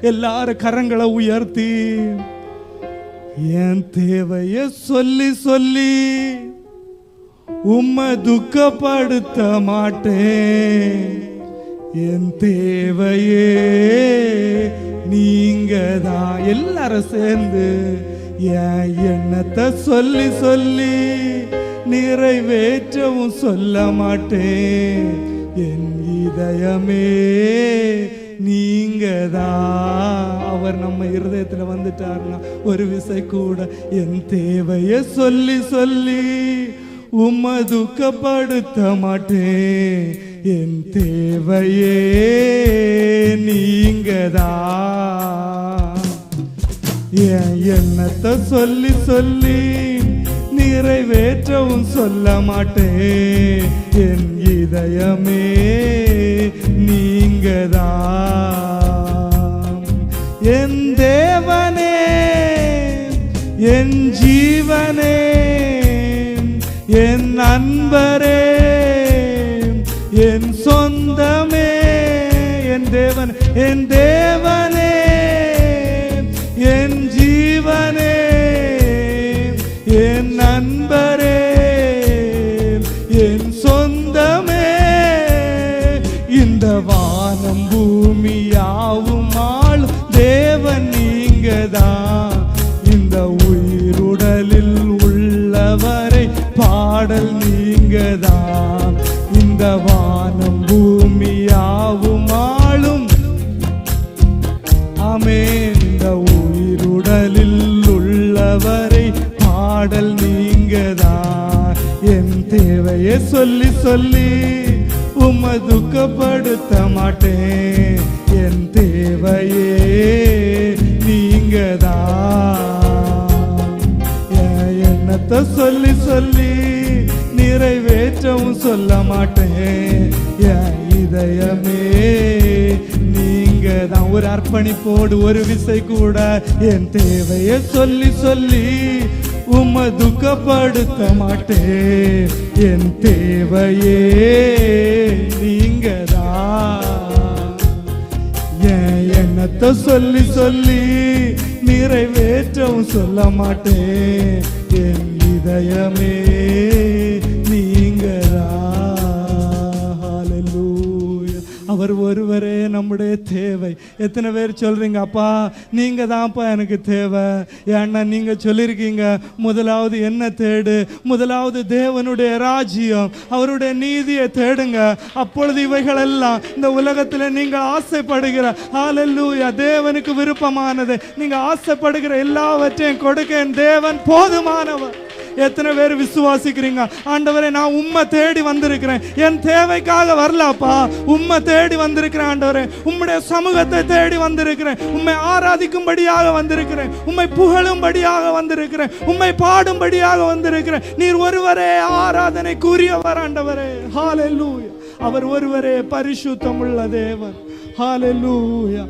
எல்லாரும் கரங்களை உயர்த்தி என் தேவைய சொல்லி சொல்லி உம்மை துக்கப்படுத்த மாட்டேன். என் தேவையே நீங்க தான் எல்லாரும் சேர்ந்து என் எண்ணத்தை சொல்லி சொல்லி நிறைவேற்றவும் சொல்ல மாட்டேன். என் இதயமே நீங்க தான் அவர் நம்ம இருதயத்துல வந்துட்டாருன்னா ஒரு விசை கூட என் தேவைய சொல்லி சொல்லி உம்மை துக்கப்படுத்த மாட்டேன். என் தேவையே நீங்க தான் என் எண்ணத்தை சொல்லி சொல்லி நிறைவேற்றவும் சொல்ல மாட்டேன். என் இதயமே நீங்க என் தேவனே என் ஜீவனே என் நண்பரே என் சொந்தமே. என் தேவன் என் தேவனே. இந்த வானம் பூமி யாவும் ஆளும் தேவன் நீங்க தான் இந்த உயிருடலில் உள்ளவரை பாடல் நீங்க தான் இந்த வானம் பூமி யாவும் ஆளும் ஆமென். இந்த உயிருடலில் உள்ளவரை பாடல் நீங்க தான் என் தேவையை சொல்லி சொல்லி உம்மை துக்கப்படுத்த மாட்டேன். என் தேவையே நீங்கதான் என்னத்தை எண்ணத்தை சொல்லி சொல்லி நிறைவேற்றவும் சொல்ல மாட்டேன். என் இதயமே நீங்க தான் ஒரு அர்ப்பணிப்போடு ஒரு விசை கூட என் தேவையை சொல்லி சொல்லி உம்மை துக்கப்படுத்த மாட்டேன். என் தேவையே எண்ணத்தை சொல்லி சொல்லி நிறைவேற்றவும் சொல்ல மாட்டேன். என் இதயமே அவர் ஒருவரே நம்முடைய தேவை. எத்தனை பேர் சொல்கிறீங்க அப்பா நீங்கள் தான்ப்பா எனக்கு தேவை. ஏன்னா நீங்க சொல்லியிருக்கீங்க முதலாவது என்ன தேடு. முதலாவது தேவனுடைய ராஜ்யம் அவருடைய நீதியை தேடுங்க. அப்பொழுது இவைகள் எல்லாம் இந்த உலகத்தில் நீங்கள் ஆசைப்படுகிற ஆலல்லூயா தேவனுக்கு விருப்பமானது. நீங்க ஆசைப்படுகிற எல்லாவற்றையும் கொடுக்க தேவன் போதுமானவர். எத்தனை பேர் விசுவாசிக்கிறீங்க? ஆண்டவரே நான் உம்மை தேடி வந்திருக்கிறேன். என் தேவைக்காக வரலப்பா. உம்மை தேடி வந்திருக்கிறேன் ஆண்டவரே. உம்முடைய சமூகத்தை தேடி வந்திருக்கிறேன். உம்மை ஆராதிக்கும்படியாக வந்திருக்கிறேன். உம்மை புகழும்படியாக வந்திருக்கிறேன். உம்மை பாடும்படியாக வந்திருக்கிறேன். நீர் ஒருவரே ஆராதனைக்குரியவர் ஆண்டவரே. ஹாலெல்லூயா அவர் ஒருவரே பரிசுத்தமுள்ள தேவன். ஹாலெல்லூயா